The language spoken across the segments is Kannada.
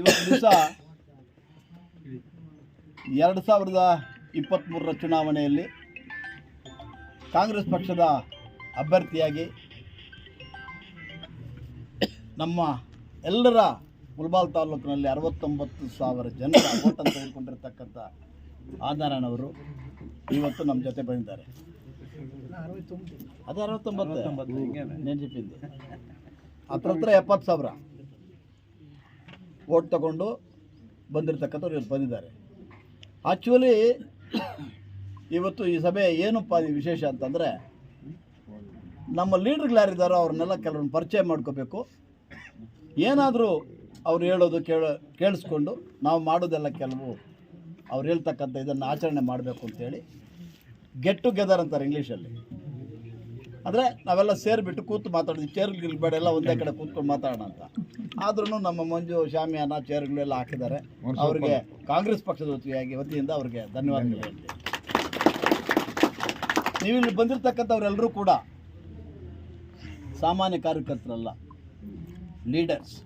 ಇವತ್ತು ದಿವಸ ಎರಡು ಸಾವಿರದ ಇಪ್ಪತ್ತ್ಮೂರರ ಚುನಾವಣೆಯಲ್ಲಿ ಕಾಂಗ್ರೆಸ್ ಪಕ್ಷದ ಅಭ್ಯರ್ಥಿಯಾಗಿ ನಮ್ಮ ಎಲ್ಲರ ಮುಲ್ಬಾಲ್ ತಾಲೂಕಿನಲ್ಲಿ ಅರವತ್ತೊಂಬತ್ತು ಸಾವಿರ ಜನರ ಓಟನ್ನು ತೆಗೆದುಕೊಂಡಿರ್ತಕ್ಕಂಥ ಅವರು ಇವತ್ತು ನಮ್ಮ ಜೊತೆ ಬಂದಿದ್ದಾರೆ. ಅದು ಅರವತ್ತೊಂಬತ್ತು. ನೆನಪಿಂದೆ ಹತ್ರ ಹತ್ರ ಎಪ್ಪತ್ತು ಸಾವಿರ. ಓಟ್ ತಗೊಂಡು ಬಂದಿರತಕ್ಕಂಥವ್ರು ಇವತ್ತು ಬಂದಿದ್ದಾರೆ. ಆ್ಯಕ್ಚುಲಿ ಇವತ್ತು ಈ ಸಭೆ ಏನಪ್ಪ ವಿಶೇಷ ಅಂತಂದರೆ ನಮ್ಮ ಲೀಡ್ರ್ಗಳು ಯಾರಿದ್ದಾರೋ ಅವ್ರನ್ನೆಲ್ಲ ಕೆಲವ್ರನ್ನ ಪರಿಚಯ ಮಾಡ್ಕೋಬೇಕು. ಏನಾದರೂ ಅವ್ರು ಹೇಳೋದು ಕೇಳ, ಕೇಳಿಸ್ಕೊಂಡು ನಾವು ಮಾಡೋದೆಲ್ಲ ಕೆಲವು ಅವ್ರು ಹೇಳ್ತಕ್ಕಂಥ ಇದನ್ನು ಆಚರಣೆ ಮಾಡಬೇಕು ಅಂತೇಳಿ. ಗೆಟ್ ಟುಗೆದರ್ ಅಂತಾರೆ ಇಂಗ್ಲೀಷಲ್ಲಿ ಅಂದರೆ ನಾವೆಲ್ಲ ಸೇರಿಬಿಟ್ಟು ಕೂತು ಮಾತಾಡೋದು ಚೇರ್ಗಳು ಬೇಡ ಎಲ್ಲ ಒಂದೇ ಕಡೆ ಕೂತ್ಕೊಂಡು ಮಾತಾಡೋಣ ಅಂತ. ಆದ್ರೂ ನಮ್ಮ ಮಂಜು ಶಾಮಿಯಾನ ಚೇರ್ಗಳೆಲ್ಲ ಹಾಕಿದ್ದಾರೆ. ಅವರಿಗೆ ಕಾಂಗ್ರೆಸ್ ಪಕ್ಷದ ವತಿಯಾಗಿ ವತಿಯಿಂದ ಅವರಿಗೆ ಧನ್ಯವಾದಗಳು ಹೇಳ್ತೀನಿ. ನೀವು ಇಲ್ಲಿ ಬಂದಿರತಕ್ಕಂಥವ್ರೆಲ್ಲರೂ ಕೂಡ ಸಾಮಾನ್ಯ ಕಾರ್ಯಕರ್ತರಲ್ಲ ಲೀಡರ್ಸ್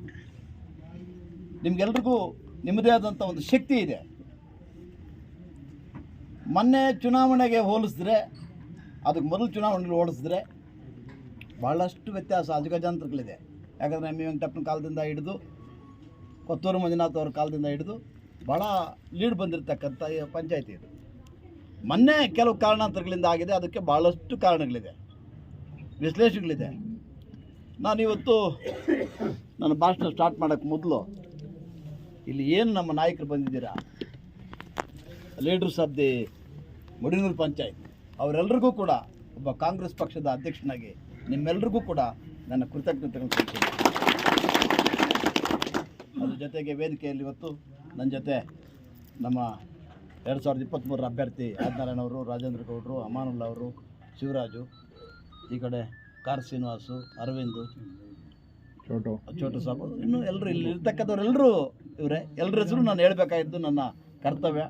ನಿಮ್ಗೆಲ್ರಿಗೂ ನಿಮ್ಮದೇ ಆದಂಥ ಒಂದು ಶಕ್ತಿ ಇದೆ. ಮೊನ್ನೆ ಚುನಾವಣೆಗೆ ಹೋಲಿಸಿದ್ರೆ ಅದಕ್ಕೆ ಮೊದಲು ಚುನಾವಣೆಯಲ್ಲಿ ಓಡಿಸಿದ್ರೆ ಭಾಳಷ್ಟು ವ್ಯತ್ಯಾಸ ಅಜಗಜಾಂತರಗಳಿದೆ ಯಾಕಂದರೆ ಎಂ ವಿ. ವೆಂಕಟಪ್ಪನ ಕಾಲದಿಂದ ಹಿಡಿದು, ಕೊತ್ತೂರು ಮಂಜುನಾಥ್ ಅವ್ರ ಕಾಲದಿಂದ ಹಿಡಿದು ಭಾಳ ಲೀಡ್ ಬಂದಿರತಕ್ಕಂಥ ಪಂಚಾಯತಿ ಇದು. ಮೊನ್ನೆ ಕೆಲವು ಕಾರಣಾಂತರಗಳಿಂದ ಆಗಿದೆ, ಅದಕ್ಕೆ ಭಾಳಷ್ಟು ಕಾರಣಗಳಿದೆ. ವಿಶ್ಲೇಷಣೆಗಳಿದೆ. ನಾನಿವತ್ತು ನನ್ನ ಭಾಷಣ ಸ್ಟಾರ್ಟ್ ಮಾಡೋಕ್ಕೆ ಮೊದಲು ಇಲ್ಲಿ ಏನು ನಮ್ಮ ನಾಯಕರು ಬಂದಿದ್ದೀರಾ? Leaders of the Mudinuru panchayat. ಅವರೆಲ್ಲರಿಗೂ ಕೂಡ ಒಬ್ಬ ಕಾಂಗ್ರೆಸ್ ಪಕ್ಷದ ಅಧ್ಯಕ್ಷನಾಗಿ ನಿಮ್ಮೆಲ್ರಿಗೂ ಕೂಡ ನನ್ನ ಕೃತಜ್ಞತೆಗಳನ್ನು ಕೊಡ್ತೀನಿ ಅದ್ರ ಜೊತೆಗೆ ವೇದಿಕೆಯಲ್ಲಿ ಇವತ್ತು ನನ್ನ ಜೊತೆ ನಮ್ಮ ಎರಡು ಸಾವಿರದ ಇಪ್ಪತ್ತ್ಮೂರರ ಅಭ್ಯರ್ಥಿ ಆದಿನಾರಾಯಣ ಅವರು ರಾಜೇಂದ್ರ ಗೌಡರು ಅಮಾನುಲ್ಲಾ ಅವರು ಶಿವರಾಜು ಈ ಕಡೆ ಕಾರ್ ಶ್ರೀನಿವಾಸು ಅರವಿಂದು ಚೋಟು. ಚೋಟು ಸಾಬು ಇನ್ನು ಎಲ್ಲರೂ ಇಲ್ಲಿ ಇರ್ತಕ್ಕಂಥವ್ರೆಲ್ಲರೂ ಇವರೇ. ಎಲ್ಲರ ಹೆಸರು ನಾನು ಹೇಳಬೇಕಾಗಿದ್ದು ನನ್ನ ಕರ್ತವ್ಯ.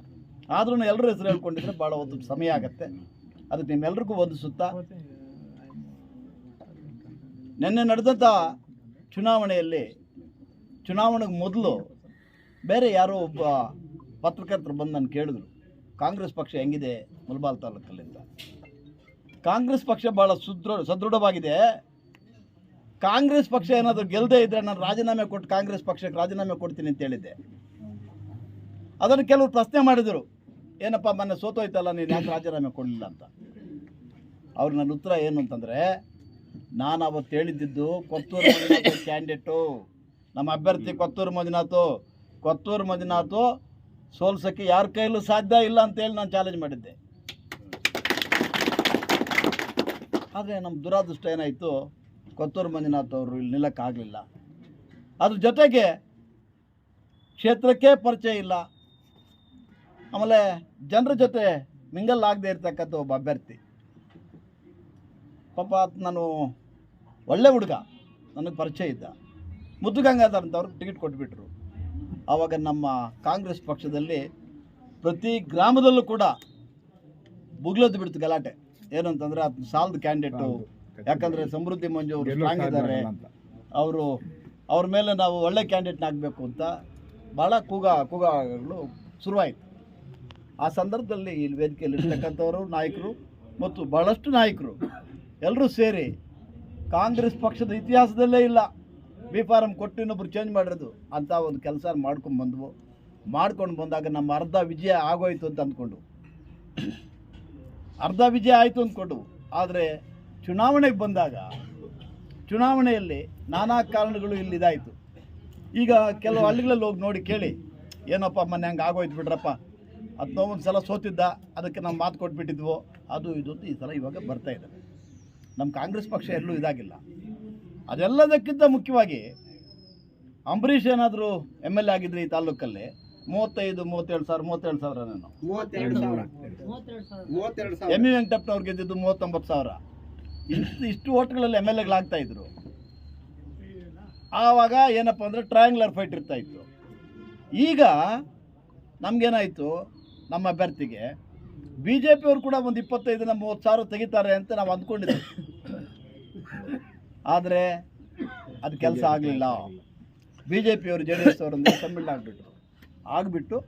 ಆದ್ರೂ ಎಲ್ಲರ ಹೆಸರು ಹೇಳ್ಕೊಂಡಿದ್ರೆ ಭಾಳ ಒಂದು ಸಮಯ ಆಗತ್ತೆ. ಅದಕ್ಕೆ ನಿಮ್ಮೆಲ್ರಿಗೂ ಒಂದು ಸುತ್ತ ನಿನ್ನೆ ನಡೆದಂಥ ಚುನಾವಣೆಯಲ್ಲಿ ಚುನಾವಣೆಗೆ ಮೊದಲು ಬೇರೆ ಯಾರೋ ಒಬ್ಬ ಪತ್ರಕರ್ತರು ಬಂದು ನಾನು ಕೇಳಿದ್ರು ಕಾಂಗ್ರೆಸ್ ಪಕ್ಷ ಹೆಂಗಿದೆ ಮುಲ್ಬಾಲ್ ತಾಲೂಕಲ್ಲಿಂದ? ಕಾಂಗ್ರೆಸ್ ಪಕ್ಷ ಭಾಳ ಸುದೃಢ ಸದೃಢವಾಗಿದೆ. ಕಾಂಗ್ರೆಸ್ ಪಕ್ಷ ಏನಾದರೂ ಗೆಲ್ಲದೆ ಇದ್ದರೆ ನಾನು ರಾಜೀನಾಮೆ ಕೊಟ್ಟು ಕಾಂಗ್ರೆಸ್ ಪಕ್ಷಕ್ಕೆ ರಾಜೀನಾಮೆ ಕೊಡ್ತೀನಿ ಅಂತ ಹೇಳಿದ್ದೆ. ಅದನ್ನು ಕೆಲವರು ಪ್ರಶ್ನೆ ಮಾಡಿದರು. ಏನಪ್ಪ ಮೊನ್ನೆ ಸೋತೋಯ್ತಲ್ಲ ನೀನು ಯಾಕೆ ರಾಜೀನಾಮೆ ಕೊಡಲಿಲ್ಲ ಅಂತ? ಅವ್ರು ನನ್ನ ಉತ್ತರ ಏನು ಅಂತಂದರೆ, ನಾನು ಅವತ್ತು ಹೇಳಿದ್ದಿದ್ದು ಕೊತ್ತೂರು ಮಂಜುನಾಥ್ ಕ್ಯಾಂಡಿಡೇಟು, ನಮ್ಮ ಅಭ್ಯರ್ಥಿ ಕೊತ್ತೂರು ಮಂಜುನಾಥು ಕೊತ್ತೂರು ಮಂಜುನಾಥು ಸೋಲ್ಸೋಕ್ಕೆ ಯಾರ ಕೈಲೂ ಸಾಧ್ಯ ಇಲ್ಲ ಅಂತೇಳಿ ನಾನು ಚಾಲೆಂಜ್ ಮಾಡಿದ್ದೆ. ಆದರೆ ನಮ್ಮ ದುರಾದೃಷ್ಟ ಏನಾಯಿತು, ಕೊತ್ತೂರು ಮಂಜುನಾಥ್ ಅವರು ಇಲ್ಲಿ ನಿಲ್ಲಕ್ಕಾಗಲಿಲ್ಲ. ಅದ್ರ ಜೊತೆಗೆ ಕ್ಷೇತ್ರಕ್ಕೆ ಪರಿಚಯ ಇಲ್ಲ. ಆಮೇಲೆ ಜನರ ಜೊತೆ ಮಿಂಗಲ್ ಆಗದೆ ಇರ್ತಕ್ಕಂಥ ಒಬ್ಬ ಅಭ್ಯರ್ಥಿ. ಪಾಪ ನಾನು ಒಳ್ಳೆ ಹುಡುಗ ನನಗೆ ಪರಿಚಯ ಇದ್ದ. ಮುದ್ದು ಗಂಗಾಧರ್ ಟಿಕೆಟ್ ಕೊಟ್ಬಿಟ್ರು. ಆವಾಗ ನಮ್ಮ ಕಾಂಗ್ರೆಸ್ ಪಕ್ಷದಲ್ಲಿ ಪ್ರತಿ ಗ್ರಾಮದಲ್ಲೂ ಕೂಡ ಬುಗ್ಲದ್ದು ಬಿಡ್ತು ಗಲಾಟೆ. ಏನು ಅಂತಂದರೆ ಅದು ಸಾಲದ ಕ್ಯಾಂಡಿಡೇಟು ಯಾಕಂದರೆ ಸಮೃದ್ಧಿ ಮಂಜು ಅವರು ಸ್ಟ್ರಾಂಗ್ ಇದ್ದಾರೆ ಅವರು ಅವ್ರ ಮೇಲೆ ನಾವು ಒಳ್ಳೆ ಕ್ಯಾಂಡಿಡೇಟ್ನ ಆಗಬೇಕು ಅಂತ ಭಾಳ ಕೂಗ ಕೂಗಗಳು ಶುರುವಾಯಿತು. ಆ ಸಂದರ್ಭದಲ್ಲಿ ಇಲ್ಲಿ ವೇದಿಕೆಯಲ್ಲಿ ಇರ್ತಕ್ಕಂಥವರು ನಾಯಕರು ಮತ್ತು ಬಹಳಷ್ಟು ನಾಯಕರು ಎಲ್ಲರೂ ಸೇರಿ ಕಾಂಗ್ರೆಸ್ ಪಕ್ಷದ ಇತಿಹಾಸದಲ್ಲೇ ಇಲ್ಲ. ಬಿ ಫಾರಂ ಕೊಟ್ಟು ಇನ್ನೊಬ್ರು ಚೇಂಜ್ ಮಾಡಿರೋದು. ಅಂತ ಒಂದು ಕೆಲಸ ಮಾಡ್ಕೊಂಡು ಬಂದವು. ಮಾಡ್ಕೊಂಡು ಬಂದಾಗ ನಮ್ಮ ಅರ್ಧ ವಿಜಯ ಆಗೋಯ್ತು ಅಂತ ಅಂದ್ಕೊಂಡು. ಅರ್ಧ ವಿಜಯ ಆಯಿತು ಅಂದ್ಕೊಂಡು. ಆದರೆ ಚುನಾವಣೆಗೆ ಬಂದಾಗ, ಚುನಾವಣೆಯಲ್ಲಿ ನಾನಾ ಕಾರಣಗಳು ಇಲ್ಲಿ ಇದಾಯಿತು ಈಗ ಕೆಲವು ಹಳ್ಳಿಗಳಲ್ಲಿ ಹೋಗಿ ನೋಡಿ ಕೇಳಿ, ಏನಪ್ಪ ಮೊನ್ನೆ ಹಂಗೆ ಆಗೋಯ್ತು ಬಿಡ್ರಪ್ಪ. ಅದನ್ನೋ ಒಂದು ಸಲ ಸೋತಿದ್ದ ಅದಕ್ಕೆ ನಾವು ಮಾತು ಕೊಟ್ಬಿಟ್ಟಿದ್ವು ಅದು ಇದು ಈ ಸಲ ಇವಾಗ ಬರ್ತಾ ಇದೆ. ನಮ್ಮ ಕಾಂಗ್ರೆಸ್ ಪಕ್ಷ ಎಲ್ಲೂ ಇದಾಗಿಲ್ಲ. ಅದೆಲ್ಲದಕ್ಕಿಂತ ಮುಖ್ಯವಾಗಿ ಅಂಬರೀಷ್ ಏನಾದರೂ ಎಂ ಎಲ್ ಎ ಆಗಿದ್ರೆ ಈ ತಾಲೂಕಲ್ಲಿ ಮೂವತ್ತೈದು ಮೂವತ್ತೇಳು ಸಾವಿರ ಮೂವತ್ತೇಳು ಸಾವಿರ ನಾನು ಎಂ ಇ ವೆಂಕಟಪ್ಪನವ್ರು ಗೆದ್ದಿದ್ದು ಮೂವತ್ತೊಂಬತ್ತು ಸಾವಿರ. ಇಷ್ಟು ಇಷ್ಟು ಓಟ್ಗಳಲ್ಲಿ ಎಂ ಎಲ್ ಎಗಳಾಗ್ತಾ ಇದ್ರು. ಆವಾಗ ಏನಪ್ಪ ಅಂದರೆ ಟ್ರಯಾಂಗ್ಲರ್ ಫೈಟ್ ಇರ್ತಾ ಇತ್ತು. ಈಗ ನಮಗೇನಾಯಿತು? ನಮ್ಮ ಅಭ್ಯರ್ಥಿಗೆ ಬಿ ಜೆ ಪಿಯವರು ಕೂಡ ಒಂದು ಇಪ್ಪತ್ತೈದನ ಮೂವತ್ತು ಸಾವಿರ ತೆಗಿತಾರೆ ಅಂತ ನಾವು ಅಂದ್ಕೊಂಡಿದ್ದೆ ಆದರೆ ಅದು ಕೆಲಸ ಆಗಲಿಲ್ಲ. ಬಿ ಜೆ ಪಿಯವರು ಜೆ ಡಿ ಎಸ್ ಅವರೊಂದು ಆಗಿಬಿಟ್ರು ಆಗಿಬಿಟ್ಟು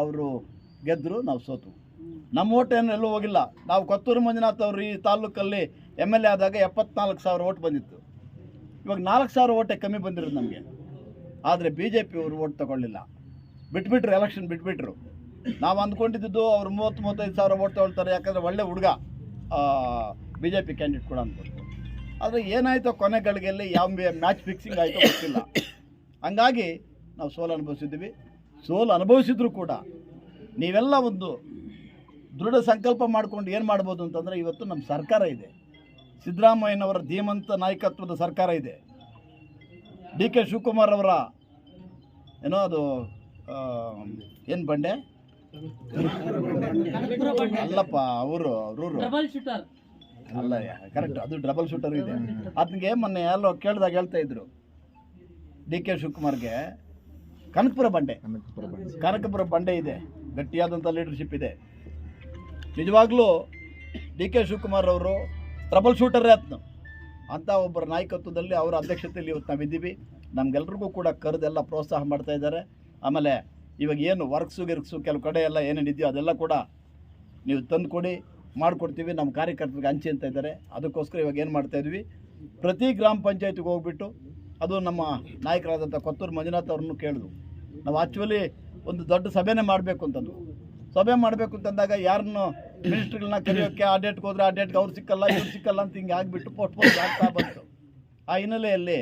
ಅವರು ಗೆದ್ದರು ನಾವು ಸೋತು. ನಮ್ಮ ಓಟ್ ಏನು ಎಲ್ಲೂ ಹೋಗಿಲ್ಲ. ನಾವು ಕೊತ್ತೂರು ಮಂಜುನಾಥ್ ಅವರು ಈ ತಾಲೂಕಲ್ಲಿ ಎಂ ಎಲ್ ಎ ಆದಾಗ ಎಪ್ಪತ್ನಾಲ್ಕು ಸಾವಿರ ಓಟ್ ಬಂದಿತ್ತು. ಇವಾಗ ನಾಲ್ಕು ಸಾವಿರ ಓಟೆ ಕಮ್ಮಿ ಬಂದಿರೋದು ನಮಗೆ. ಆದರೆ ಬಿ ಜೆ ಪಿಯವರು ಓಟ್ ತಗೊಳ್ಳಿಲ್ಲ. ಬಿಟ್ಬಿಟ್ರು ಎಲೆಕ್ಷನ್ ಬಿಟ್ಬಿಟ್ರು. ನಾವು ಅಂದ್ಕೊಂಡಿದ್ದು ಅವ್ರು ಮೂವತ್ತು, ಮೂವತ್ತೈದು ಸಾವಿರ ಓಟ್ ತಗೊಳ್ತಾರೆ, ಯಾಕಂದರೆ ಒಳ್ಳೆ ಹುಡುಗ ಬಿ ಜೆ ಪಿ ಕ್ಯಾಂಡಿಡೇಟ್ ಕೂಡ ಅಂದ್ಬಿಟ್ಟು ಆದರೆ ಏನಾಯಿತೋ ಕೊನೆ ಗಳಿಗೆಯಲ್ಲಿ ಯಾವ ಮ್ಯಾಚ್ ಫಿಕ್ಸಿಂಗ್ ಆಯಿತೋ ಗೊತ್ತಿಲ್ಲ. ಹಂಗಾಗಿ ನಾವು ಸೋಲು ಅನುಭವಿಸಿದ್ವಿ ಸೋಲು ಅನುಭವಿಸಿದ್ರು ಕೂಡ ನೀವೆಲ್ಲ ಒಂದು ದೃಢ ಸಂಕಲ್ಪ ಮಾಡ್ಕೊಂಡು ಏನು ಮಾಡ್ಬೋದು ಅಂತಂದರೆ ಇವತ್ತು ನಮ್ಮ ಸರ್ಕಾರ ಇದೆ. ಸಿದ್ದರಾಮಯ್ಯನವರ ಧೀಮಂತ ನಾಯಕತ್ವದ ಸರ್ಕಾರ ಇದೆ. ಡಿ ಕೆ ಶಿವಕುಮಾರ್ ಅವರ ಏನೋ ಅದು ಏನು ಬಂಡೆ? ಅಲ್ಲಪ್ಪ ಅವರು ಅವರು ಡಬಲ್ ಶೂಟರ್ ಅಲ್ಲ ಕರೆಕ್ಟ್ ಅದು ಡಬಲ್ ಶೂಟರ್ ಇದೆ. ಅದಕ್ಕೆ ಮೊನ್ನೆ ಎಲ್ಲೋ ಕೇಳಿದಾಗ ಹೇಳ್ತಾ ಇದ್ರು. D K ಶಿವಕುಮಾರ್ಗೆ. ಕನಕಪುರ ಬಂಡೆ. ಕನಕಪುರ ಬಂಡೆ. ಕನಕಪುರ ಬಂಡೆ ಇದೆ. ಗಟ್ಟಿಯಾದಂಥ ಲೀಡರ್ಶಿಪ್ ಇದೆ. ನಿಜವಾಗ್ಲೂ ಡಿ ಕೆ ಶಿವಕುಮಾರ್ ಅವರು ಟ್ರಬಲ್ ಶೂಟರೇ ಆತ್ನು. ಅಂತ ಒಬ್ಬರ ನಾಯಕತ್ವದಲ್ಲಿ ಅವರ ಅಧ್ಯಕ್ಷತೆಯಲ್ಲಿ ಇವತ್ತು ನಾವಿದ್ದೀವಿ. ನಮಗೆಲ್ರಿಗೂ ಕೂಡ ಕರೆದೆಲ್ಲ ಪ್ರೋತ್ಸಾಹ ಮಾಡ್ತಾ ಇದ್ದಾರೆ. ಆಮೇಲೆ ಇವಾಗ ಏನು ವರ್ಕ್ಸು ಗಿರ್ಕ್ಸು, ಕೆಲವು ಕಡೆ ಎಲ್ಲ ಏನೇನಿದೆಯೋ ಅದೆಲ್ಲ ಕೂಡ ನೀವು ತಂದು ಕೊಡಿ, ಮಾಡಿಕೊಡ್ತೀವಿ ನಮ್ಮ ಕಾರ್ಯಕರ್ತರಿಗೆ ಹಂಚಿ ಅಂತ ಇದ್ದಾರೆ. ಅದಕ್ಕೋಸ್ಕರ ಇವಾಗ ಏನು ಮಾಡ್ತಾ ಇದ್ವಿ? ಪ್ರತಿ ಗ್ರಾಮ ಪಂಚಾಯತಿಗೆ ಹೋಗ್ಬಿಟ್ಟು ಅದು ನಮ್ಮ ನಾಯಕರಾದಂಥ ಕೊತ್ತೂರು ಮಂಜುನಾಥ್ ಅವ್ರನ್ನೂ ಕೇಳಿದ್ವು. ನಾವು ಆ್ಯಕ್ಚುಲಿ ಒಂದು ದೊಡ್ಡ ಸಭೆನೇ ಮಾಡಬೇಕು ಅಂತಂದು ಸಭೆ ಮಾಡಬೇಕು ಅಂತಂದಾಗ ಯಾರನ್ನು ಮಿನಿಸ್ಟ್ರಿಗಳನ್ನ ಕರೆಯೋಕ್ಕೆ ಆ ಡೇಟ್ಗೆ ಹೋದ್ರೆ ಆ ಡೇಟ್ಗೆ ಅವ್ರು ಸಿಕ್ಕಲ್ಲ, ಇವ್ರು ಸಿಕ್ಕಲ್ಲ ಅಂತ ಹಿಂಗೆ ಆಗಿಬಿಟ್ಟು ಪೋಸ್ಟ್ಪೋನ್ ಆಗ್ತಾ ಬಂತು. ಆ ಹಿನ್ನೆಲೆಯಲ್ಲಿ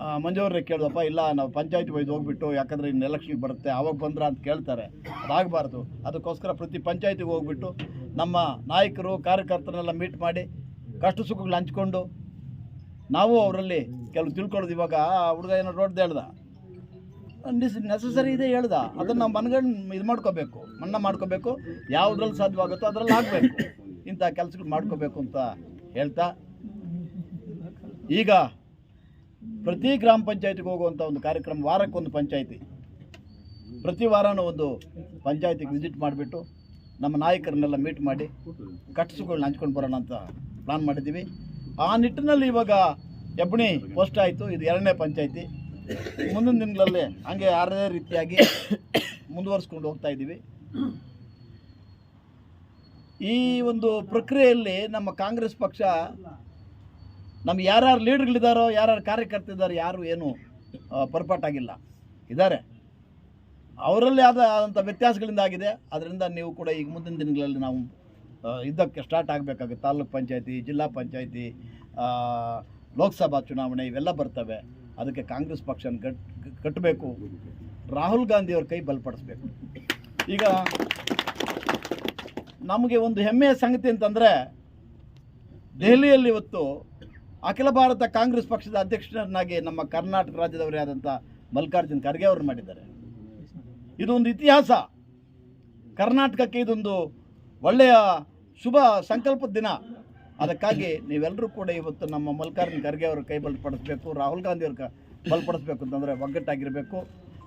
ಆ, ಮಂಜು ಕೇಳಿದಪ್ಪ ಇಲ್ಲ ನಾವು ಪಂಚಾಯತ್ ಒಯ್ದು ಹೋಗ್ಬಿಟ್ಟು ಯಾಕಂದರೆ ಇನ್ನು ಎಲೆಕ್ಷನ್ಗೆ ಬರುತ್ತೆ ಆವಾಗ ಬಂದ್ರ ಅಂತ ಕೇಳ್ತಾರೆ. ಅದಾಗಬಾರ್ದು. ಅದಕ್ಕೋಸ್ಕರ ಪ್ರತಿ ಪಂಚಾಯತಿಗೆ ಹೋಗ್ಬಿಟ್ಟು ನಮ್ಮ ನಾಯಕರು ಕಾರ್ಯಕರ್ತರನ್ನೆಲ್ಲ ಮೀಟ್ ಮಾಡಿ ಕಷ್ಟ ಸುಖಗಳು ಹಂಚ್ಕೊಂಡು ನಾವು ಅವರಲ್ಲಿ ಕೆಲವು ತಿಳ್ಕೊಳ್ಳೋದು. ಇವಾಗ ಹುಡುಗ ಏನೋ ರೋಡ್ದು ಹೇಳ್ದ. ನೆಸಸರಿ ಇದೆ ಹೇಳ್ದ. ಅದನ್ನು ನಾವು ಮನಗಂಡು ಇದು ಮಾಡ್ಕೋಬೇಕು. ಮನ್ನ ಮಾಡ್ಕೋಬೇಕು. ಯಾವುದ್ರಲ್ಲಿ ಸಾಧ್ಯವಾಗುತ್ತೋ ಅದರಲ್ಲಿ ಆಗಬೇಕು. ಇಂಥ ಕೆಲಸಗಳು ಮಾಡ್ಕೋಬೇಕು ಅಂತ ಹೇಳ್ತಾ. ಈಗ ಪ್ರತಿ ಗ್ರಾಮ ಪಂಚಾಯತಿಗೆ ಹೋಗುವಂಥ ಒಂದು ಕಾರ್ಯಕ್ರಮ ವಾರಕ್ಕೊಂದು ಪಂಚಾಯಿತಿ. ಪ್ರತಿ ವಾರನೂ ಒಂದು ಪಂಚಾಯತಿಗೆ ವಿಸಿಟ್ ಮಾಡಿಬಿಟ್ಟು ನಮ್ಮ ನಾಯಕರನ್ನೆಲ್ಲ ಮೀಟ್ ಮಾಡಿ ಕಟ್ಟಸುಗಳನ್ನ ಹಂಚ್ಕೊಂಡು ಬರೋಣ ಅಂತ ಪ್ಲಾನ್ ಮಾಡಿದ್ದೀವಿ. ಆ ನಿಟ್ಟಿನಲ್ಲಿ ಇವಾಗ ಎಬ್ಬಣಿ ಪೋಸ್ಟ್ ಆಯಿತು. ಇದು ಎರಡನೇ ಪಂಚಾಯಿತಿ. ಮುಂದಿನ ದಿನಗಳಲ್ಲಿ ಹಂಗೆ ಯಾರದೇ ರೀತಿಯಾಗಿ ಮುಂದುವರಿಸ್ಕೊಂಡು ಹೋಗ್ತಾ ಇದ್ದೀವಿ. ಈ ಒಂದು ಪ್ರಕ್ರಿಯೆಯಲ್ಲಿ ನಮ್ಮ ಕಾಂಗ್ರೆಸ್ ಪಕ್ಷ ನಮ್ಗೆ ಯಾರ್ಯಾರು ಲೀಡರ್ಗಳಿದ್ದಾರೋ ಯಾರ್ಯಾರು ಕಾರ್ಯಕರ್ತರಿದ್ದಾರೆ ಯಾರು ಏನು ಪರ್ಪಾಟಾಗಿಲ್ಲ. ಇದ್ದಾರೆ. ಅವರಲ್ಲಿ ಆದ ಆದಂಥ ವ್ಯತ್ಯಾಸಗಳಿಂದ ಆಗಿದೆ. ಅದರಿಂದ ನೀವು ಕೂಡ ಈಗ ಮುಂದಿನ ದಿನಗಳಲ್ಲಿ ನಾವು ಇದ್ದಕ್ಕೆ ಸ್ಟಾರ್ಟ್ ಆಗಬೇಕಾಗುತ್ತೆ. ತಾಲೂಕ್ ಪಂಚಾಯತಿ, ಜಿಲ್ಲಾ ಪಂಚಾಯತಿ ಲೋಕಸಭಾ ಚುನಾವಣೆ ಇವೆಲ್ಲ ಬರ್ತವೆ. ಅದಕ್ಕೆ ಕಾಂಗ್ರೆಸ್ ಪಕ್ಷನ ಗಟ್ ಕಟ್ಟಬೇಕು ರಾಹುಲ್ ಗಾಂಧಿಯವ್ರ ಕೈ ಬಲಪಡಿಸ್ಬೇಕು. ಈಗ ನಮಗೆ ಒಂದು ಹೆಮ್ಮೆಯ ಸಂಗತಿ ಅಂತಂದರೆ, ದೆಹಲಿಯಲ್ಲಿ ಇವತ್ತು ಅಖಿಲ ಭಾರತ ಕಾಂಗ್ರೆಸ್ ಪಕ್ಷದ ಅಧ್ಯಕ್ಷರನ್ನಾಗಿ ನಮ್ಮ ಕರ್ನಾಟಕ ರಾಜ್ಯದವರೇ ಆದಂಥ ಮಲ್ಲಿಕಾರ್ಜುನ್ ಖರ್ಗೆ ಅವರು ಮಾಡಿದ್ದಾರೆ. ಇದೊಂದು ಇತಿಹಾಸ. ಕರ್ನಾಟಕಕ್ಕೆ ಇದೊಂದು ಒಳ್ಳೆಯ ಶುಭ ಸಂಕಲ್ಪದ ದಿನ. ಅದಕ್ಕಾಗಿ ನೀವೆಲ್ಲರೂ ಕೂಡ ಇವತ್ತು ನಮ್ಮ ಮಲ್ಲಿಕಾರ್ಜುನ್ ಖರ್ಗೆ ಅವರು ಕೈ ಬಲಪಡಿಸ್ಬೇಕು, ರಾಹುಲ್ ಗಾಂಧಿ ಅವ್ರ ಬಲಪಡಿಸಬೇಕು ಅಂತಂದರೆ ಒಗ್ಗಟ್ಟಾಗಿರಬೇಕು.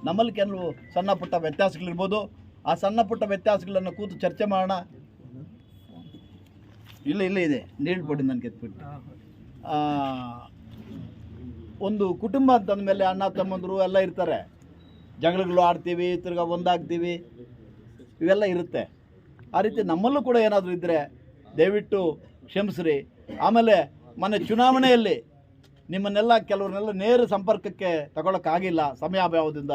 ನಮ್ಮಲ್ಲಿ ಕೆಲವು ಸಣ್ಣ ಪುಟ್ಟ ವ್ಯತ್ಯಾಸಗಳಿರ್ಬೋದು. ಆ ಸಣ್ಣ ಪುಟ್ಟ ವ್ಯತ್ಯಾಸಗಳನ್ನು ಕೂತು ಚರ್ಚೆ ಮಾಡೋಣ. ಇಲ್ಲ ಇಲ್ಲ ಇದೆ. ನೀಡ್ಬಿಡಿ ನನಗೆ ಎತ್ಬಿಟ್ಟು. ಒಂದು ಕುಟುಂಬ ಅಂತಂದಮೇಲೆ ಅಣ್ಣ, ತಮ್ಮಂದರು ಎಲ್ಲ ಇರ್ತಾರೆ. ಜಗಳಗಳು ಆಡ್ತೀವಿ, ತಿರ್ಗಾ ಒಂದಾಗ್ತೀವಿ, ಇವೆಲ್ಲ ಇರುತ್ತೆ. ಆ ರೀತಿ ನಮ್ಮಲ್ಲೂ ಕೂಡ ಏನಾದರೂ ಇದ್ದರೆ ದಯವಿಟ್ಟು ಕ್ಷಮಿಸ್ರಿ. ಆಮೇಲೆ ಮೊನ್ನೆ ಚುನಾವಣೆಯಲ್ಲಿ ನಿಮ್ಮನ್ನೆಲ್ಲ ಕೆಲವ್ರನ್ನೆಲ್ಲ ನೇರ ಸಂಪರ್ಕಕ್ಕೆ ತಗೊಳಕ್ಕಾಗಿಲ್ಲ ಸಮಯಾಭಾವದಿಂದ.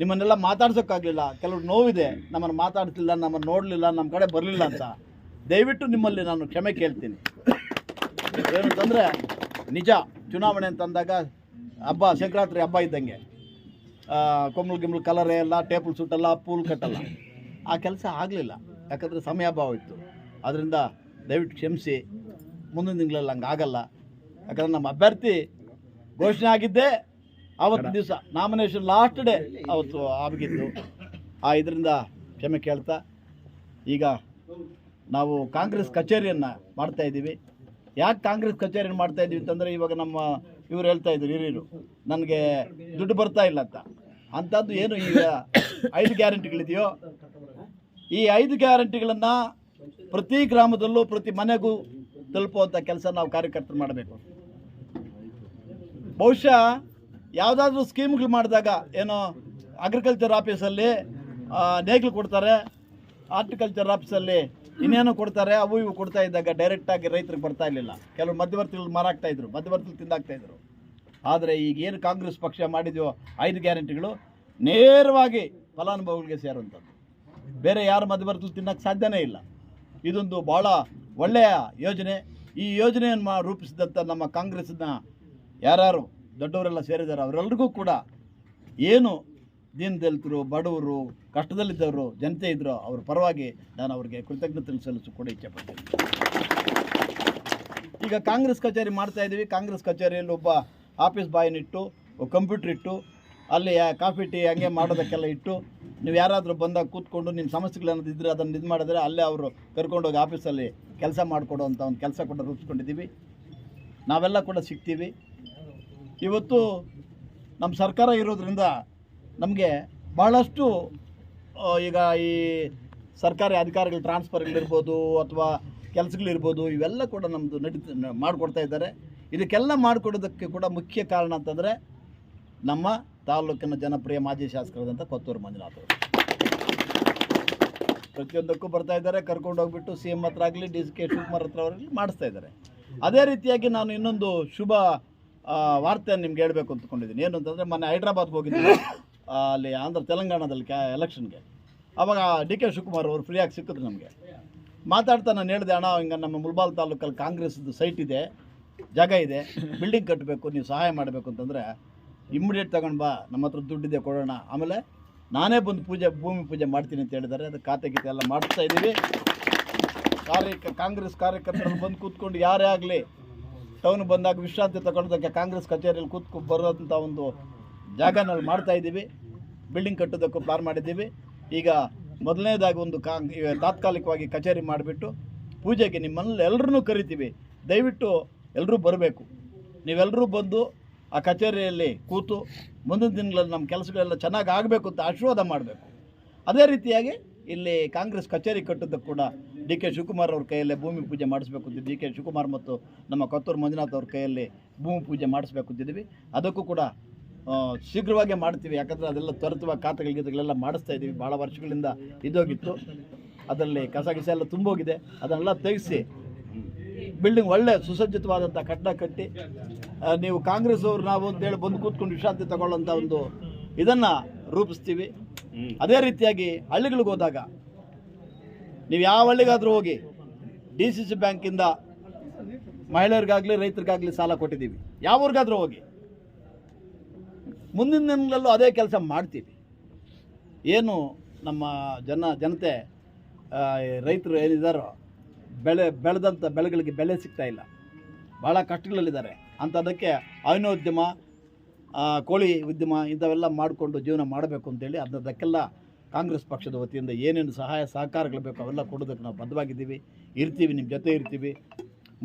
ನಿಮ್ಮನ್ನೆಲ್ಲ ಮಾತಾಡ್ಸೋಕ್ಕಾಗಲಿಲ್ಲ. ಕೆಲವ್ರು ನೋವಿದೆ. ನಮ್ಮನ್ನು ಮಾತಾಡ್ತಿಲ್ಲ, ನಮ್ಮನ್ನು ನೋಡಲಿಲ್ಲ, ನಮ್ಮ ಕಡೆ ಬರಲಿಲ್ಲ ಅಂತ. ದಯವಿಟ್ಟು ನಿಮ್ಮಲ್ಲಿ ನಾನು ಕ್ಷಮೆ ಕೇಳ್ತೀನಿ. ಏನಂತಂದರೆ ನಿಜ ಚುನಾವಣೆ ಅಂತಂದಾಗ ಹಬ್ಬ ಸಂಕ್ರಾಂತಿ ಹಬ್ಬ ಇದ್ದಂಗೆ. ಕೊಮ್ಮಲ್ ಗಿಮ್ಲ್ ಕಲರೇ ಎಲ್ಲ ಟೇಬಲ್ ಸುಟ್ಟಲ್ಲ ಪೂಲ್ ಕಟ್ಟಲ್ಲ ಆ ಕೆಲಸ ಆಗಲಿಲ್ಲ. ಯಾಕಂದರೆ ಸಮಯಾಭಾವ ಇತ್ತು. ಅದರಿಂದ ದಯವಿಟ್ಟು ಕ್ಷಮಿಸಿ. ಮುಂದಿನ ತಿಂಗಳಲ್ಲಿ ಹಂಗೆ ಆಗಲ್ಲ. ಯಾಕಂದ್ರೆ ನಮ್ಮ ಅಭ್ಯರ್ಥಿ ಘೋಷಣೆ ಆಗಿದ್ದೇ ಆವತ್ತು ದಿವಸ. ನಾಮಿನೇಷನ್ ಲಾಸ್ಟ್ ಡೇ ಅವತ್ತು ಆಗಿದ್ದು. ಆ ಇದರಿಂದ ಕ್ಷಮೆ ಕೇಳ್ತಾ ಈಗ ನಾವು ಕಾಂಗ್ರೆಸ್ ಕಚೇರಿಯನ್ನು ಮಾಡ್ತಾ ಇದ್ದೀವಿ. ಯಾಕೆ ಕಾಂಗ್ರೆಸ್ ಕಚೇರಿಯನ್ನು ಮಾಡ್ತಾ ಇದ್ದೀವಿ ಅಂತಂದರೆ ಇವಾಗ ನಮ್ಮ ಇವ್ರು ಹೇಳ್ತಾ ಇದ್ರು, ಹಿರಿಯರು, ನನಗೆ ದುಡ್ಡು ಬರ್ತಾ ಇಲ್ಲ ಅಂತ. ಅಂಥದ್ದು ಏನು ಈಗ ಐದು ಗ್ಯಾರಂಟಿಗಳಿದೆಯೋ? ಈ ಐದು ಗ್ಯಾರಂಟಿಗಳನ್ನು ಪ್ರತಿ ಗ್ರಾಮದಲ್ಲೂ ಪ್ರತಿ ಮನೆಗೂ ತಲುಪುವಂಥ ಕೆಲಸ ನಾವು ಕಾರ್ಯಕರ್ತರು ಮಾಡಬೇಕು. ಬಹುಶಃ ಯಾವುದಾದ್ರೂ ಸ್ಕೀಮ್ಗಳು ಮಾಡಿದಾಗ ಏನೋ ಅಗ್ರಿಕಲ್ಚರ್ ಆಫೀಸಲ್ಲಿ ನೇಗಿಲು ಕೊಡ್ತಾರೆ ಆರ್ಟಿಕಲ್ಚರ್ ಆಫೀಸಲ್ಲಿ ಇನ್ನೇನೋ ಕೊಡ್ತಾರೆ, ಅವು ಇವು ಕೊಡ್ತಾ ಇದ್ದಾಗ ಡೈರೆಕ್ಟಾಗಿ ರೈತರಿಗೆ ಬರ್ತಾ ಇರಲಿಲ್ಲ. ಕೆಲವು ಮಧ್ಯವರ್ತಿಗಳು ಮಾರಾಗ್ತಾ ಇದ್ರು, ಮಧ್ಯವರ್ತಿಗಳು ತಿಂದಾಗ್ತಾ ಇದ್ರು. ಆದರೆ ಈಗ ಏನು ಕಾಂಗ್ರೆಸ್ ಪಕ್ಷ ಮಾಡಿದೆಯೋ, ಐದು ಗ್ಯಾರಂಟಿಗಳು ನೇರವಾಗಿ ಫಲಾನುಭವಿಗಳಿಗೆ ಸೇರುವಂಥದ್ದು. ಬೇರೆ ಯಾರು ಮಧ್ಯವರ್ತಿಗಳು ತಿನ್ನಕ್ಕೆ ಸಾಧ್ಯನೇ ಇಲ್ಲ. ಇದೊಂದು ಭಾಳ ಒಳ್ಳೆಯ ಯೋಜನೆ. ಈ ಯೋಜನೆಯನ್ನು ಮಾ, ರೂಪಿಸಿದಂಥ ನಮ್ಮ ಕಾಂಗ್ರೆಸ್ನ ಯಾರ್ಯಾರು ದೊಡ್ಡವರೆಲ್ಲ ಸೇರಿದ್ದಾರೆ ಅವರೆಲ್ಲರಿಗೂ ಕೂಡ ಏನು ದೀನದಲಿತರು, ಬಡವರು, ಕಷ್ಟದಲ್ಲಿದ್ದವರು, ಜನತೆ ಇದ್ದರು ಅವ್ರ ಪರವಾಗಿ ನಾನು ಅವ್ರಿಗೆ ಕೃತಜ್ಞತೆ ಸಲ್ಲಿಸು ಕೂಡ ಇಚ್ಛೆಪಡ್ತೀನಿ ಈಗ ಕಾಂಗ್ರೆಸ್ ಕಚೇರಿ ಮಾಡ್ತಾ ಇದ್ದೀವಿ. ಕಾಂಗ್ರೆಸ್ ಕಚೇರಿಯಲ್ಲಿ ಒಬ್ಬ ಆಫೀಸ್ ಬಾಯನಿಟ್ಟು ಕಂಪ್ಯೂಟರ್ ಇಟ್ಟು, ಅಲ್ಲಿ ಕಾಫಿ, ಟೀ ಹಂಗೆ ಮಾಡೋದಕ್ಕೆಲ್ಲ ಇಟ್ಟು, ನೀವು ಯಾರಾದರೂ ಬಂದಾಗ ಕೂತ್ಕೊಂಡು ನಿಮ್ಮ ಸಮಸ್ಯೆಗಳೇನಾದ್ರು ಇದ್ದರೆ ಅದನ್ನು ಇದು ಮಾಡಿದ್ರೆ ಅಲ್ಲೇ ಅವರು ಕರ್ಕೊಂಡೋಗಿ ಆಫೀಸಲ್ಲಿ ಕೆಲಸ ಮಾಡಿಕೊಡುವಂಥ ಒಂದು ಕೆಲಸ ಕೂಡ ರೂಪಿಸ್ಕೊಂಡಿದ್ದೀವಿ. ನಾವೆಲ್ಲ ಕೂಡ ಸಿಗ್ತೀವಿ. ಇವತ್ತು ನಮ್ಮ ಸರ್ಕಾರ ಇರೋದ್ರಿಂದ ನಮಗೆ ಭಾಳಷ್ಟು ಈಗ ಈ ಸರ್ಕಾರಿ ಅಧಿಕಾರಿಗಳು ಟ್ರಾನ್ಸ್ಫರ್ಗಳಿರ್ಬೋದು ಅಥವಾ ಕೆಲಸಗಳಿರ್ಬೋದು ಇವೆಲ್ಲ ಕೂಡ ನಮ್ಮದು ನಡೀತ ಮಾಡಿಕೊಡ್ತಾ ಇದ್ದಾರೆ. ಇದಕ್ಕೆಲ್ಲ ಮಾಡಿಕೊಡೋದಕ್ಕೆ ಕೂಡ ಮುಖ್ಯ ಕಾರಣ ಅಂತಂದರೆ ನಮ್ಮ ತಾಲೂಕಿನ ಜನಪ್ರಿಯ ಮಾಜಿ ಶಾಸಕರಾದಂಥ ಕೊತ್ತೂರು ಮಂಜುನಾಥ್ ಪ್ರತಿಯೊಂದಕ್ಕೂ ಬರ್ತಾ ಇದ್ದಾರೆ ಕರ್ಕೊಂಡು ಹೋಗ್ಬಿಟ್ಟು ಸಿ ಎಂ ಹತ್ರ ಆಗಲಿ ಡಿ ಸಿ ಕೆ ಶಿವಕುಮಾರ್ ಹತ್ರ ಅವರಲ್ಲಿ ಮಾಡಿಸ್ತಾ ಇದ್ದಾರೆ. ಅದೇ ರೀತಿಯಾಗಿ ನಾನು ಇನ್ನೊಂದು ಶುಭ ವಾರ್ತೆಯನ್ನು ನಿಮ್ಗೆ ಹೇಳಬೇಕು ಅಂದ್ಕೊಂಡಿದ್ದೀನಿ. ಏನು ಅಂತಂದರೆ ಮೊನ್ನೆ ಹೈದ್ರಾಬಾದ್ಗೆ ಹೋಗಿದ್ದೆ ಆ, ಅಲ್ಲಿ ಆಂಧ್ರ ತೆಲಂಗಾಣದಲ್ಲಿ ಕ್ಯಾ ಎಲೆಕ್ಷನ್ಗೆ. ಅವಾಗ ಡಿ ಕೆ ಶಿವಕುಮಾರ್ ಅವರು ಫ್ರೀಯಾಗಿ ಸಿಕ್ಕಿದ್ರು ನಮಗೆ. ಮಾತಾಡ್ತಾ ನಾನು ಹೇಳಿದೆ, ಅಣ್ಣ, ಹಿಂಗೆ ನಮ್ಮ ಮುಲ್ಬಾಲ್ ತಾಲೂಕಲ್ಲಿ ಕಾಂಗ್ರೆಸ್ದು ಸೈಟ್ ಇದೆ, ಜಾಗ ಇದೆ ಬಿಲ್ಡಿಂಗ್ ಕಟ್ಟಬೇಕು ನೀವು ಸಹಾಯ ಮಾಡಬೇಕು ಅಂತಂದರೆ ಇಮ್ಮಿಡಿಯೇಟ್ ತಗೊಂಡು ಬಾ, ನಮ್ಮ ಹತ್ರ ದುಡ್ಡಿದೆ, ಕೊಡೋಣ. ಆಮೇಲೆ ನಾನೇ ಬಂದು ಪೂಜೆ, ಭೂಮಿ ಪೂಜೆ ಮಾಡ್ತೀನಿ ಅಂತ ಹೇಳಿದ್ದಾರೆ, ಅದು ಖಾತೆ ಗೀತೆ ಎಲ್ಲ ಮಾಡ್ತಾ ಇದ್ದೀವಿ ಕಾರ್ಯ ಕಾಂಗ್ರೆಸ್ ಕಾರ್ಯಕರ್ತರು ಬಂದು ಕೂತ್ಕೊಂಡು ಯಾರೇ ಆಗಲಿ, ಟೌನ್ ಬಂದಾಗ ವಿಶ್ರಾಂತಿ ತಗೊಂಡಿದ್ದಕ್ಕೆ ಕಾಂಗ್ರೆಸ್ ಕಚೇರಿಯಲ್ಲಿ ಕೂತ್ಕೊಂಡು ಬರೋದಂಥ ಒಂದು ಜಾಗನಲ್ಲಿ ಮಾಡ್ತಾ ಇದ್ದೀವಿ. ಬಿಲ್ಡಿಂಗ್ ಕಟ್ಟೋದಕ್ಕೂ ಪ್ಲಾನ್ ಮಾಡಿದ್ದೀವಿ. ಈಗ ಮೊದಲನೇದಾಗಿ ಒಂದು ಕಾ ತಾತ್ಕಾಲಿಕವಾಗಿ ಕಚೇರಿ ಮಾಡಿಬಿಟ್ಟು ಪೂಜೆಗೆ ನಿಮ್ಮಲ್ಲಿ ಎಲ್ಲರನ್ನೂ ಕರಿತೀವಿ. ದಯವಿಟ್ಟು ಎಲ್ಲರೂ ಬರಬೇಕು. ನೀವೆಲ್ಲರೂ ಬಂದು ಆ ಕಚೇರಿಯಲ್ಲಿ ಕೂತು ಮುಂದಿನ ದಿನಗಳಲ್ಲಿ ನಮ್ಮ ಕೆಲಸಗಳೆಲ್ಲ ಚೆನ್ನಾಗಿ ಆಗಬೇಕು ಅಂತ ಆಶೀರ್ವಾದ ಮಾಡಬೇಕು. ಅದೇ ರೀತಿಯಾಗಿ ಇಲ್ಲಿ ಕಾಂಗ್ರೆಸ್ ಕಚೇರಿ ಕಟ್ಟೋದಕ್ಕೆ ಕೂಡ ಡಿ ಕೆ ಶಿವಕುಮಾರ್ ಅವ್ರ ಕೈಯಲ್ಲೇ ಭೂಮಿ ಪೂಜೆ ಮಾಡಿಸ್ಬೇಕು ಅಂತ ಡಿ ಕೆ ಶಿವಕುಮಾರ್ ಮತ್ತು ನಮ್ಮ ಕೊತ್ತೂರು ಮಂಜುನಾಥ್ ಅವ್ರ ಕೈಯಲ್ಲಿ ಭೂಮಿ ಪೂಜೆ ಮಾಡಿಸ್ಬೇಕು ಅಂತಿದ್ದೀವಿ ಅದಕ್ಕೂ ಕೂಡ ಶೀಘ್ರವಾಗಿ ಮಾಡ್ತೀವಿ. ಯಾಕಂದರೆ ಅದೆಲ್ಲ ತ್ವರಿತವಾಗಿ ಖಾತೆಗಳು, ಗೀತೆಗಳೆಲ್ಲ ಮಾಡಿಸ್ತಾ ಇದ್ದೀವಿ. ಭಾಳ ವರ್ಷಗಳಿಂದ ಇದ್ದೋಗಿತ್ತು. ಅದರಲ್ಲಿ ಕಸ, ಗಿಸ ಎಲ್ಲ ತುಂಬೋಗಿದೆ. ಅದನ್ನೆಲ್ಲ ತೆಗೆಸಿ ಬಿಲ್ಡಿಂಗ್ ಒಳ್ಳೆ ಸುಸಜ್ಜಿತವಾದಂಥ ಕಟ್ಟಡ ಕಟ್ಟಿ ನೀವು ಕಾಂಗ್ರೆಸ್ ಅವರು ನಾವು ಅಂತೇಳಿ ಬಂದು ಕೂತ್ಕೊಂಡು ವಿಶ್ರಾಂತಿ ತಗೊಳ್ಳೋಂಥ ಒಂದು ಇದನ್ನು ರೂಪಿಸ್ತೀವಿ. ಅದೇ ರೀತಿಯಾಗಿ ಹಳ್ಳಿಗಳಿಗೆ ಹೋದಾಗ ನೀವು ಯಾವ ಹಳ್ಳಿಗಾದರೂ ಹೋಗಿ ಡಿ ಸಿ ಸಿ ಬ್ಯಾಂಕಿಂದ ಮಹಿಳೆಯರಿಗಾಗಲಿ, ರೈತರಿಗಾಗಲಿ ಸಾಲ ಕೊಟ್ಟಿದ್ದೀವಿ. ಯಾವ ಊರಿಗಾದರೂ ಹೋಗಿ. ಮುಂದಿನ ದಿನಗಳಲ್ಲೂ ಅದೇ ಕೆಲಸ ಮಾಡ್ತೀವಿ. ಏನು ನಮ್ಮ ಜನ, ಜನತೆ ರೈತರು ಏನಿದ್ದಾರೋ ಬೆಳೆ ಬೆಳೆದಂಥ ಬೆಳೆಗಳಿಗೆ ಬೆಲೆ ಸಿಗ್ತಾ ಇಲ್ಲ. ಭಾಳ ಕಷ್ಟಗಳಲ್ಲಿದ್ದಾರೆ. ಅಂಥದಕ್ಕೆ ಹೈನೋದ್ಯಮ ಕೋಳಿ ಉದ್ಯಮ ಇಂಥವೆಲ್ಲ ಮಾಡಿಕೊಂಡು ಜೀವನ ಮಾಡಬೇಕು ಅಂತೇಳಿ ಅದಕ್ಕೆಲ್ಲ ಕಾಂಗ್ರೆಸ್ ಪಕ್ಷದ ವತಿಯಿಂದ ಏನೇನು ಸಹಾಯ ಸಹಕಾರಗಳು ಬೇಕು ಅವೆಲ್ಲ ಕೊಡೋದಕ್ಕೆ ನಾವು ಬದ್ಧವಾಗಿದ್ದೀವಿ. ಇರ್ತೀವಿ, ನಿಮ್ಮ ಜೊತೆ ಇರ್ತೀವಿ.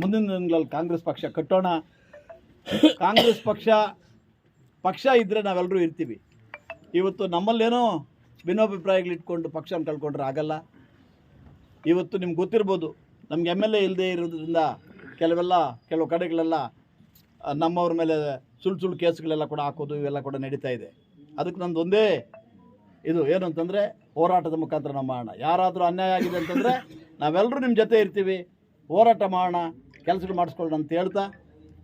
ಮುಂದಿನ ದಿನಗಳಲ್ಲಿ ಕಾಂಗ್ರೆಸ್ ಪಕ್ಷ ಕಟ್ಟೋಣ. ಕಾಂಗ್ರೆಸ್ ಪಕ್ಷ ಪಕ್ಷ ಇದ್ದರೆ ನಾವೆಲ್ಲರೂ ಇರ್ತೀವಿ. ಇವತ್ತು ನಮ್ಮಲ್ಲೇನೋ ಭಿನ್ನಾಭಿಪ್ರಾಯಗಳಿಟ್ಕೊಂಡು ಪಕ್ಷನ ಕಳ್ಕೊಂಡ್ರೆ ಆಗಲ್ಲ. ಇವತ್ತು ನಿಮ್ಗೆ ಗೊತ್ತಿರ್ಬೋದು, ನಮ್ಗೆ ಎಂ ಎಲ್ ಎ ಇಲ್ಲದೆ ಇರೋದ್ರಿಂದ ಕೆಲವೆಲ್ಲ, ಕೆಲವು ಕಡೆಗಳೆಲ್ಲ ನಮ್ಮವ್ರ ಮೇಲೆ ಸುಳ್ಳು ಸುಳ್ಳು ಕೇಸ್ಗಳೆಲ್ಲ ಕೂಡ ಹಾಕೋದು ಇವೆಲ್ಲ ಕೂಡ ನಡೀತಾ ಇದೆ. ಅದಕ್ಕೆ ನಂದು ಒಂದೇ ಇದು, ಏನು ಅಂತಂದರೆ ಹೋರಾಟದ ಮುಖಾಂತರ ನಾವು ಮಾಡೋಣ ಯಾರಾದರೂ ಅನ್ಯಾಯ ಆಗಿದೆ ಅಂತಂದರೆ ನಾವೆಲ್ಲರೂ ನಿಮ್ಮ ಜೊತೆ ಇರ್ತೀವಿ. ಹೋರಾಟ ಮಾಡೋಣ, ಕೆಲಸಗಳು ಮಾಡಿಸ್ಕೊಳ್ಳೋಣ ಅಂತ ಹೇಳ್ತಾ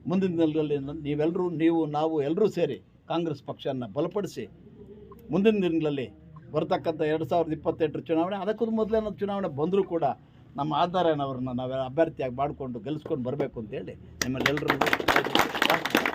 ಮುಂದಿನ ದಿನಗಳಲ್ಲಿ ನೀವೆಲ್ಲರೂ ನೀವು, ನಾವು ಎಲ್ಲರೂ ಸೇರಿ ಕಾಂಗ್ರೆಸ್ ಪಕ್ಷವನ್ನು ಬಲಪಡಿಸಿ ಮುಂದಿನ ದಿನಗಳಲ್ಲಿ ಬರತಕ್ಕಂಥ ಎರಡು ಸಾವಿರದ ಇಪ್ಪತ್ತೆಂಟರ ಚುನಾವಣೆ, ಅದಕ್ಕೂ ಮೊದಲೇನೋ ಚುನಾವಣೆ ಬಂದರೂ ಕೂಡ ನಮ್ಮ ಆಧಾರನವ್ರನ್ನ ನಾವೆಲ್ಲ ಅಭ್ಯರ್ಥಿಯಾಗಿ ಮಾಡಿಕೊಂಡು ಗೆಲ್ಲಿಸ್ಕೊಂಡು ಬರಬೇಕು ಅಂತೇಳಿ ನಿಮ್ಮಲ್ಲೆಲ್ಲರಿಗೂ